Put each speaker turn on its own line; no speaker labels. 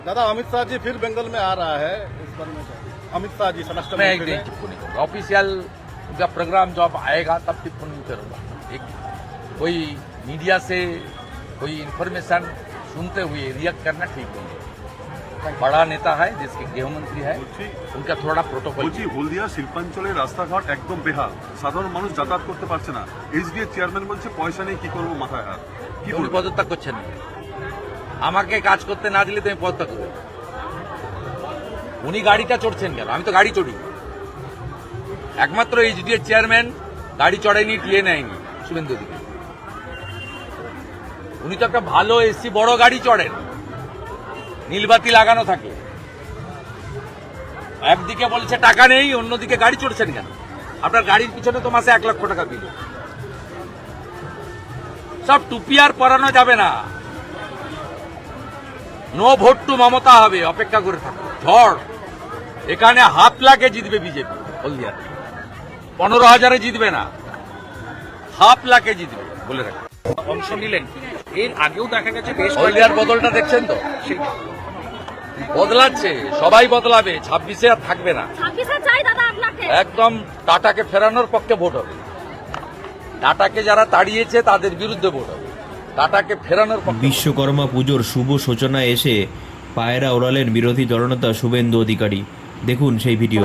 दादा अमित शाह जी फिर बंगाल में आ रहा है इस बारे में क्या? अमित शाह जी स्वराष्ट्र
मैं एक
मंत्री
दिन
ने-
टिप्पणी करूंगा ऑफिशियल जब प्रोग्राम जब आएगा तब टिप्पणी करूंगा एक कोई मीडिया से कोई इंफॉर्मेशन सुनते हुए रिएक्ट करना ठीक नहीं है बड़ा नेता है देश के गृह मंत्री है
বলছি
उनका थोड़ा प्रोटोकॉल
বলছি হলদিয়া শিল্পাঞ্চলের রাস্তাঘাট একদম বেহাল সাধারণ মানুষ যাতায়াত করতে পারছে না এইচডিএ চেয়ারম্যান বলছে পয়সা নেই কি করবো মাথায় হাত কি
উনি
বলবো
পদত্যাগ করছেন না আমাকে কাজ করতে না দিলে তুমি পদত্যাগ করবে উনি গাড়িটা চড়ছেন কেন? আমি তো গাড়ি চড়ি। একমাত্র এইচডি এর চেয়ারম্যান, গাড়ি চড়ায়নি টিয়ে নেয়নি, শুভেন্দু দিকে উনি তো একটা ভালো এসি, বড় গাড়ি চড়েন। নীলবাতি লাগানো থাকে। একদিকে বলছে, টাকা নেই অন্যদিকে গাড়ি চড়ছেন কেন? আপনার গাড়ির পিছনে তো মাসে এক লক্ষ টাকা বিল। সব টুপি আর পরানো যাবে না। নো ভোট টু মমতা হবে অপেক্ষা করে থাকো। ঝড়। এখানে হাফ লাখে জিতবে বিজেপি হলদিয়া পনেরো হাজারে জিতবে না। হাফ লাখে জিতবে বলে রাখো।
অংশ নিলেন। এর আগেও দেখা গেছে বেশ
হলদিয়ার বদলটা দেখছেন তো? বদলাচ্ছে সবাই বদলাবে ছাব্বিশে আর থাকবে না।
ছাব্বিশে চাই দাদা আপনাকে।
একদম টাটাকে ফেরানোর পক্ষে ভোট হবে। টাটাকে যারা তাড়িয়েছে তাদের বিরুদ্ধে ভোট হবে। টাটাকে ফেরানোর
বিশ্বকর্মা পুজোর শুভ সূচনা এসে পায়রা ওড়ালেন বিরোধী জননেতা শুভেন্দু অধিকারী। দেখুন সেই ভিডিও।